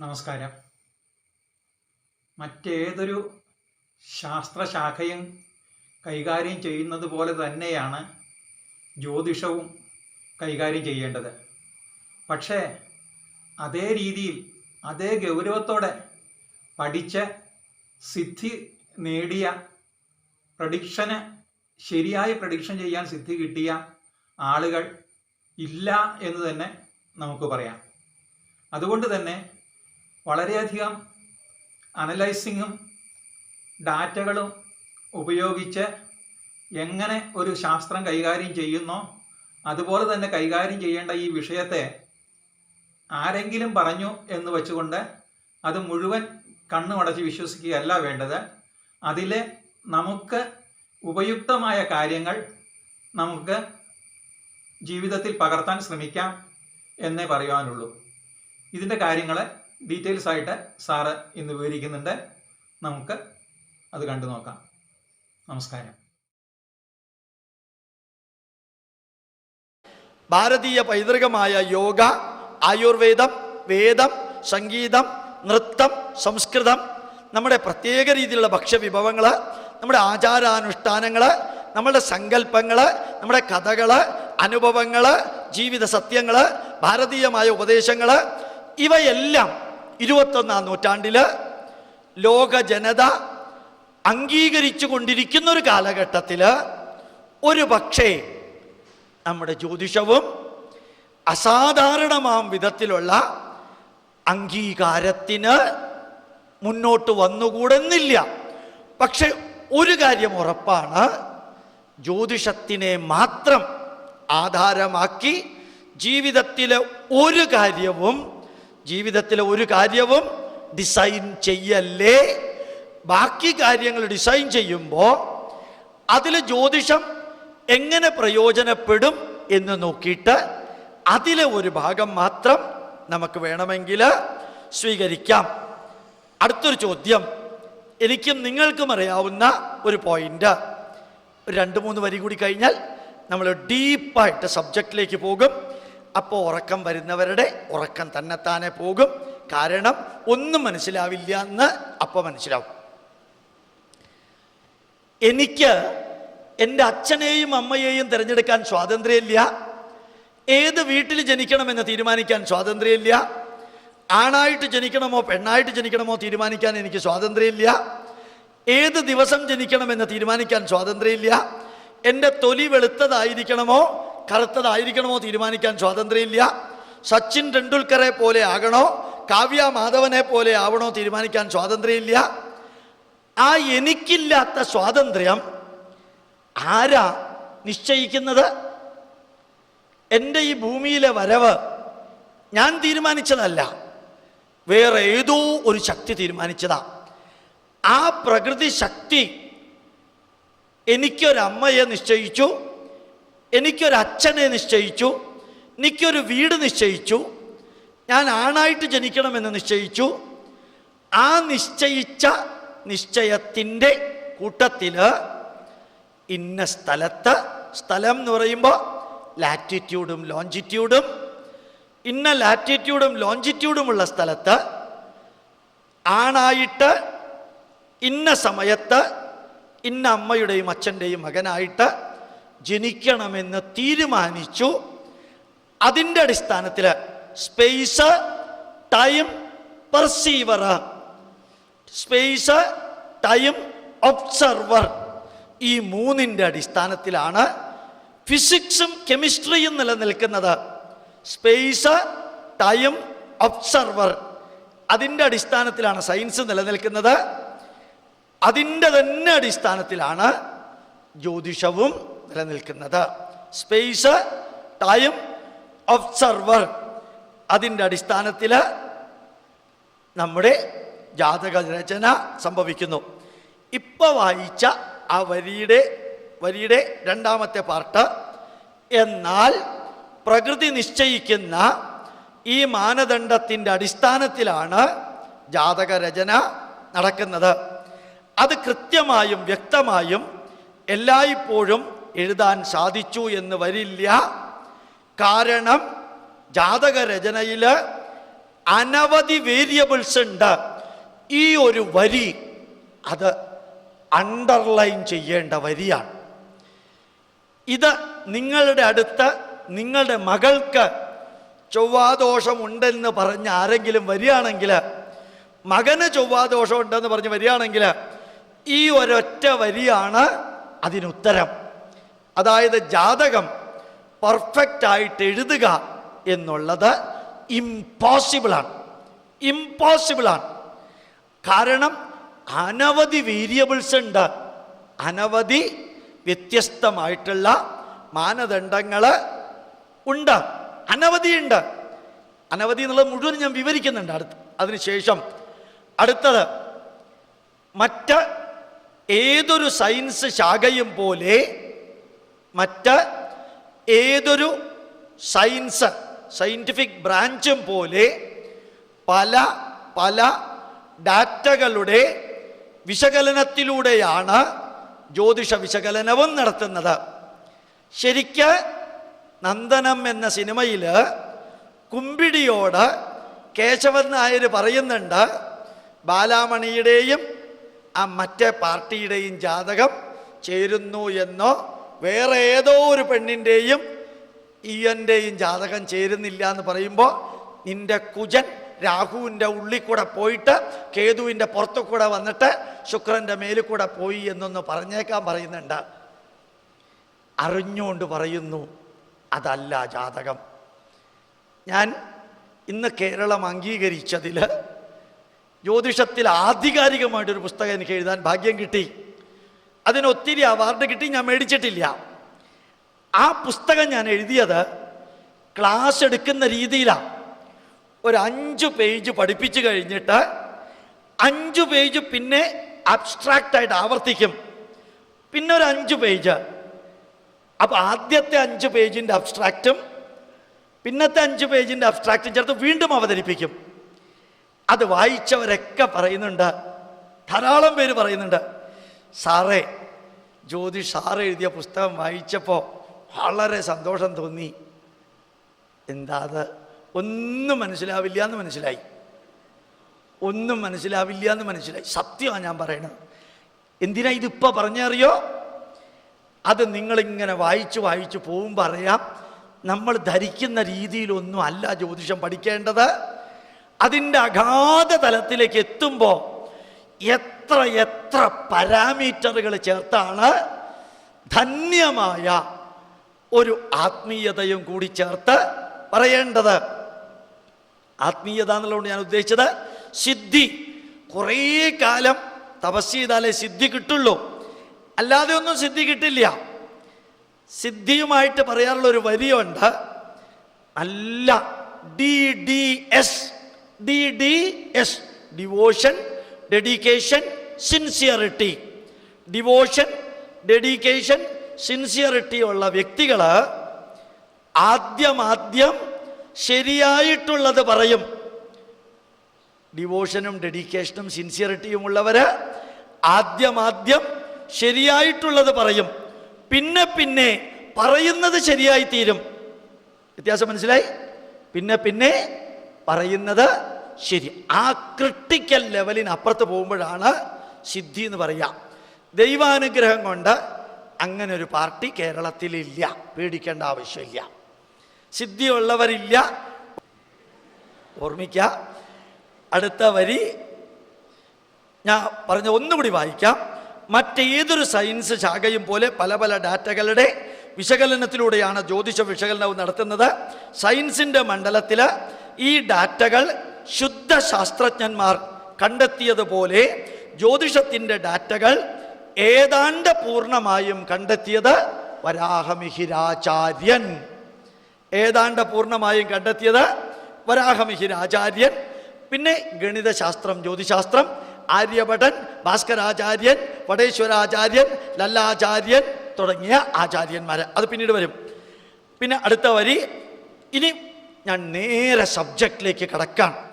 നമസ്കാരം. മറ്റേതൊരു ശാസ്ത്രശാഖയും കൈകാര്യം ചെയ്യുന്നത് പോലെ തന്നെയാണ് ജ്യോതിഷവും കൈകാര്യം ചെയ്യേണ്ടത്. പക്ഷേ അതേ രീതിയിൽ അതേ ഗൗരവത്തോടെ പഠിച്ച് സിദ്ധി നേടിയ പ്രഡിക്ഷന് ശരിയായി പ്രഡിക്ഷൻ ചെയ്യാൻ സിദ്ധി കിട്ടിയ ആളുകൾ ഇല്ല എന്ന് തന്നെ നമുക്ക് പറയാം. അതുകൊണ്ട് തന്നെ വളരെയധികം അനലൈസിങ്ങും ഡാറ്റകളും ഉപയോഗിച്ച് എങ്ങനെ ഒരു ശാസ്ത്രം കൈകാര്യം ചെയ്യുന്നോ അതുപോലെ തന്നെ കൈകാര്യം ചെയ്യേണ്ട ഈ വിഷയത്തെ ആരെങ്കിലും പറഞ്ഞു എന്ന് വെച്ചുകൊണ്ട് അത് മുഴുവൻ കണ്ണുമടച്ച് വിശ്വസിക്കുകയല്ല വേണ്ടത്. അതിലെ നമുക്ക് ഉപയുക്തമായ കാര്യങ്ങൾ നമുക്ക് ജീവിതത്തിൽ പകർത്താൻ ശ്രമിക്കാം എന്നേ പറയുവാനുള്ളൂ. ഇതിന്റെ കാര്യങ്ങൾ ഡീറ്റെയിൽസ് ആയിട്ട് സാറ് ഇന്ന് വിവരിക്കുന്നുണ്ട്. നമുക്ക് അത് കണ്ടു നോക്കാം. നമസ്കാരം. ഭാരതീയ പൈതൃകമായ യോഗ ആയുർവേദം വേദം സംഗീതം നൃത്തം സംസ്കൃതം നമ്മുടെ പ്രത്യേക രീതിയിലുള്ള ഭക്ഷ്യവിഭവങ്ങൾ നമ്മുടെ ആചാരാനുഷ്ഠാനങ്ങൾ നമ്മുടെ സങ്കല്പങ്ങൾ നമ്മുടെ കഥകൾ അനുഭവങ്ങൾ ജീവിത സത്യങ്ങൾ ഭാരതീയമായ ഉപദേശങ്ങൾ ഇവയെല്ലാം ഇരുപത്തൊന്നാം നൂറ്റാണ്ടിൽ ലോക ജനത അംഗീകരിച്ചു കൊണ്ടിരിക്കുന്ന ഒരു കാലഘട്ടത്തിൽ ഒരു പക്ഷേ നമ്മുടെ ജ്യോതിഷവും അസാധാരണമാം വിധത്തിലുള്ള അംഗീകാരത്തിന് മുന്നോട്ട് വന്നുകൂടുന്നില്ല. പക്ഷെ ഒരു കാര്യം ഉറപ്പാണ്. ജ്യോതിഷത്തിനെ മാത്രം ആധാരമാക്കി ജീവിതത്തിലെ ഒരു കാര്യവും ജീവിതത്തിലെ ഒരു കാര്യവും ഡിസൈൻ ചെയ്യല്ലേ. ബാക്കി കാര്യങ്ങൾ ഡിസൈൻ ചെയ്യുമ്പോൾ അതിൽ ജ്യോതിഷം എങ്ങനെ പ്രയോജനപ്പെടും എന്ന് നോക്കിയിട്ട് അതിലെ ഒരു ഭാഗം മാത്രം നമുക്ക് വേണമെങ്കിൽ സ്വീകരിക്കാം. അടുത്തൊരു ചോദ്യം. എനിക്കും നിങ്ങൾക്കും അറിയാവുന്ന ഒരു പോയിന്റ് രണ്ട് മൂന്ന് വരി കൂടി കഴിഞ്ഞാൽ നമ്മൾ ഡീപ്പായിട്ട് സബ്ജക്റ്റിലേക്ക് പോകും. അപ്പോൾ ഉറക്കം വരുന്നവരുടെ ഉറക്കം തന്നെത്താനെ പോകും. കാരണം ഒന്നും മനസ്സിലാവില്ല എന്ന് അപ്പോൾ മനസ്സിലാവും. എനിക്ക് എന്റെ അച്ഛനെയും അമ്മയെയും തിരഞ്ഞെടുക്കാൻ സ്വാതന്ത്ര്യമില്ല. ഏത് വീട്ടിൽ ജനിക്കണമെന്ന് തീരുമാനിക്കാൻ സ്വാതന്ത്ര്യമില്ല. ആണായിട്ട് ജനിക്കണമോ പെണ്ണായിട്ട് ജനിക്കണമോ തീരുമാനിക്കാൻ എനിക്ക് സ്വാതന്ത്ര്യമില്ല. ഏത് ദിവസം ജനിക്കണമെന്ന് തീരുമാനിക്കാൻ സ്വാതന്ത്ര്യമില്ല. എന്റെ തൊലി വെളുത്തതായിരിക്കണമോ? കറുത്തതായിരിക്കണമോ തീരുമാനിക്കാൻ സ്വാതന്ത്ര്യമില്ല. സച്ചിൻ ടെണ്ടുൽക്കറെ പോലെ ആകണോ? കാവ്യ മാധവനെ പോലെ ആവണോ തീരുമാനിക്കാൻ സ്വാതന്ത്ര്യമില്ല. ആ എനിക്കില്ലാത്ത സ്വാതന്ത്ര്യം ആരാ നിശ്ചയിക്കുന്നത്? എന്റെ ഈ ഭൂമിയിലെ വരവ് ഞാൻ തീരുമാനിച്ചതല്ല. വേറെ ഏതോ ഒരു ശക്തി തീരുമാനിച്ചതാ. ആ പ്രകൃതി ശക്തി എനിക്കൊരമ്മയെ നിശ്ചയിച്ചു. എനിക്കൊരച്ഛനെ നിശ്ചയിച്ചു എനിക്കൊരു വീട് നിശ്ചയിച്ചു ഞാൻ ആണായിട്ട് ജനിക്കണമെന്ന് നിശ്ചയിച്ചു. ആ നിശ്ചയിച്ച നിശ്ചയത്തിന്റെ കൂട്ടത്തിൽ ഇന്ന സ്ഥലത്ത് സ്ഥലം എന്ന് പറയുമ്പോൾ ലാറ്റിറ്റ്യൂഡും ലോഞ്ചിറ്റ്യൂഡും ഇന്ന ലാറ്റിറ്റ്യൂഡും ലോഞ്ചിറ്റ്യൂഡുമുള്ള സ്ഥലത്ത് ആണായിട്ട് ഇന്ന സമയത്ത് ഇന്ന അമ്മയുടെയും അച്ഛന്റെയും മകനായിട്ട് ജനിക്കണമെന്ന് തീരുമാനിച്ചു. അതിന്റെ അടിസ്ഥാനത്തിൽ space time perceiver space time observer ഈ മൂന്നിന്റെ അടിസ്ഥാനത്തിലാണ് ഫിസിക്സും കെമിസ്ട്രിയും നിലനിൽക്കുന്നത്. സ്പേസ് ടൈം ഒബ്സർവർ അതിന്റെ അടിസ്ഥാനത്തിലാണ് സയൻസ് നിലനിൽക്കുന്നത്. അതിന്റെ തന്നെ അടിസ്ഥാനത്തിലാണ് ജ്യോതിഷവും നിലനിൽക്കുന്നത്. സ്പേസ് ടൈം ഒബ്സർവർ അതിന്റെ അടിസ്ഥാനത്തിൽ നമ്മുടെ ജാതക രചന സംഭവിക്കുന്നു. ഇപ്പൊ വായിച്ച ആ വരിയുടെ വരിയുടെ രണ്ടാമത്തെ പാർട്ട്. എന്നാൽ പ്രകൃതി നിശ്ചയിക്കുന്ന ഈ മാനദണ്ഡത്തിന്റെ അടിസ്ഥാനത്തിലാണ് ജാതക രചന നടക്കുന്നത്. അത് കൃത്യമായും വ്യക്തമായും എല്ലായ്പ്പോഴും എഴുതാൻ സാധിച്ചു എന്ന് വരില്ല. കാരണം ജാതക രചനയിൽ അനവധി വേരിയബിൾസ് ഉണ്ട്. ഈ ഒരു വരി അത് അണ്ടർലൈൻ ചെയ്യേണ്ട വരിയാണ്. ഇത് നിങ്ങളുടെ അടുത്ത് നിങ്ങളുടെ മകൾക്ക് ചൊവ്വാദോഷമുണ്ടെന്ന് പറഞ്ഞ് ആരെങ്കിലും വരികയാണെങ്കിൽ മകന് ചൊവ്വാദോഷം ഉണ്ടെന്ന് പറഞ്ഞ് വരികയാണെങ്കിൽ ഈ ഒരൊറ്റ വരിയാണ് അതിനുത്തരം. അതായത് ജാതകം പെർഫെക്റ്റ് ആയിട്ട് എഴുതുക എന്നുള്ളത് ഇമ്പോസിബിളാണ് ഇമ്പോസിബിളാണ് കാരണം അനവധി വേരിയബിൾസ് ഉണ്ട്. അനവധി വ്യത്യസ്തമായിട്ടുള്ള മാനദണ്ഡങ്ങൾ ഉണ്ട്. അനവധിയുണ്ട് അനവധി എന്നുള്ളത് മുഴുവൻ ഞാൻ വിവരിക്കുന്നുണ്ട് അടുത്ത്. അതിനുശേഷം അടുത്തത് മറ്റ് ഏതൊരു സയൻസ് ശാഖയും പോലെ മറ്റ് ഏതൊരു സയൻസ് സയന്റിഫിക് ബ്രാഞ്ചും പോലെ പല പല ഡാറ്റകളുടെ വിശകലനത്തിലൂടെയാണ് ജ്യോതിഷ വിശകലനവും നടത്തുന്നത്. ശരിക്ക് നന്ദനം എന്ന സിനിമയിൽ കുമ്പിടിയോട് കേശവൻ നായർ പറയുന്നുണ്ട് ബാലാമണിയുടെയും ആ മറ്റേ പാർട്ടിയുടെയും ജാതകം ചേരുന്നു എന്നോ വേറെ ഏതോ ഒരു പെണ്ണിന്റെയും ഈയന്റെയും ജാതകം ചേരുന്നില്ല എന്ന് പറയുമ്പോൾ നിന്റെ കുജൻ രാഹുവിന്റെ ഉള്ളിൽ കൂടെ പോയിട്ട് കേതുവിന്റെ പുറത്തു കൂടെ വന്നിട്ട് ശുക്രന്റെ മേലിൽ കൂടെ പോയി എന്നൊന്ന് പറഞ്ഞേക്കാൻ പറയുന്നുണ്ട്. അറിഞ്ഞുകൊണ്ട് പറയുന്നു അതല്ല ജാതകം. ഞാൻ ഇന്ന് കേരളം അംഗീകരിച്ചതിൽ ജ്യോതിഷത്തിൽ ആധികാരികമായിട്ടൊരു പുസ്തകം എനിക്ക് എഴുതാൻ ഭാഗ്യം കിട്ടി. അതിന് ഒത്തിരി അവാർഡ് കിട്ടി ഞാൻ മേടിച്ചിട്ടില്ല. ആ പുസ്തകം ഞാൻ എഴുതിയത് ക്ലാസ് എടുക്കുന്ന രീതിയിലാണ് ഒരു അഞ്ച് പേജ് പഠിപ്പിച്ചു കഴിഞ്ഞിട്ട് അഞ്ച് പേജ് പിന്നെ ആബ്സ്ട്രാക്റ്റ് ആയിട്ട് ആവർത്തിക്കും. പിന്നെ ഒരു അഞ്ച് പേജ് അപ്പോൾ ആദ്യത്തെ അഞ്ച് പേജിന്റെ അബ്സ്ട്രാക്റ്റും പിന്നത്തെ അഞ്ച് പേജിന്റെ അബ്സ്ട്രാക്റ്റും ചേർത്ത് വീണ്ടും അവതരിപ്പിക്കും. അത് വായിച്ചവരൊക്കെ പറയുന്നുണ്ട്. ധാരാളം പേര് പറയുന്നുണ്ട്. സാറേ ജ്യോതിഷ് സാറ് എഴുതിയ പുസ്തകം വായിച്ചപ്പോൾ വളരെ സന്തോഷം തോന്നി. എന്താ അത്? ഒന്നും മനസ്സിലാവില്ല എന്ന് മനസ്സിലായി. ഒന്നും മനസ്സിലാവില്ല എന്ന് മനസ്സിലായി. സത്യമാണ് ഞാൻ പറയണത്. എന്തിനാ ഇതിപ്പോൾ പറഞ്ഞറിയോ? അത് നിങ്ങളിങ്ങനെ വായിച്ച് വായിച്ച് പോകുമ്പോൾ അറിയാം നമ്മൾ ധരിക്കുന്ന രീതിയിലൊന്നും അല്ല ജ്യോതിഷം പഠിക്കേണ്ടത്. അതിന്റെ അഗാധ തലത്തിലേക്ക് എത്തുമ്പോൾ എത്ര എത്ര എത്ര പാരാമീറ്ററുകൾ ചേർത്താണ് ധന്യമായ ഒരു ആത്മീയതയും കൂടി ചേർത്ത് പറയേണ്ടത്. ആത്മീയത എന്നുള്ളതുകൊണ്ട് ഞാൻ ഉദ്ദേശിച്ചത് സിദ്ധി. കുറേ കാലം തപസ് ചെയ്താലേ സിദ്ധി കിട്ടുള്ളൂ. അല്ലാതെ ഒന്നും സിദ്ധി കിട്ടില്ല. സിദ്ധിയുമായിട്ട് പറയാനുള്ള ഒരു വരിയുണ്ട്. അല്ല D D S D D S devotion dedication sincerity devotion dedication sincerity ഉള്ള വ്യക്തികൾ ആദ്യം ആദ്യം ശരിയായിട്ടുള്ളത് പറയും. ഡിവോഷനും ഡെഡിക്കേഷനും സിൻസിയറിറ്റിയും ഉള്ളവർ ആദ്യം ആദ്യം ശരിയായിട്ടുള്ളത് പറയും. പിന്നെ പിന്നെ പറയുന്നത് ശരിയായി തീരും വ്യത്യാസം മനസ്സിലായി? പിന്നെ പിന്നെ പറയുന്നത് ശരി. ആ ക്രിട്ടിക്കൽ ലെവലിന് അപ്പുറത്ത് പോകുമ്പോഴാണ് സിദ്ധി എന്ന് പറയാം. ദൈവാനുഗ്രഹം കൊണ്ട് അങ്ങനെ ഒരു പാർട്ടി കേരളത്തിലില്ല. പേടിക്കേണ്ട ആവശ്യമില്ല. സിദ്ധിയുള്ളവരില്ല ഓർമ്മിക്കുക അടുത്ത വരി ഞാൻ പറഞ്ഞ ഒന്നുകൂടി വായിക്കാം. മറ്റേതൊരു സയൻസ് ശാഖയും പോലെ പല പല ഡാറ്റകളുടെ വിശകലനത്തിലൂടെയാണ് ജ്യോതിഷ വിശകലനവും നടത്തുന്നത്. സയൻസിന്റെ മണ്ഡലത്തിൽ ഈ ഡാറ്റകൾ ശുദ്ധ ശാസ്ത്രജ്ഞന്മാർ കണ്ടെത്തിയതുപോലെ ജ്യോതിഷത്തിന്റെ ഡാറ്റകൾ ഏതാണ്ട് പൂർണമായും കണ്ടെത്തിയത് വരാഹമിഹിരാചാര്യൻ. ഏതാണ്ട് പൂർണമായും കണ്ടെത്തിയത് വരാഹമിഹിരാചാര്യൻ. പിന്നെ ഗണിതശാസ്ത്രം ജ്യോതിശാസ്ത്രം ആര്യഭടൻ ഭാസ്കരാചാര്യൻ വടേശ്വരാചാര്യൻ ലല്ലാചാര്യൻ തുടങ്ങിയ ആചാര്യന്മാർ അത് പിന്നീട് വരും. പിന്നെ അടുത്ത വരി. ഇനി ഞാൻ നേരെ സബ്ജക്റ്റിലേക്ക് കടക്കാം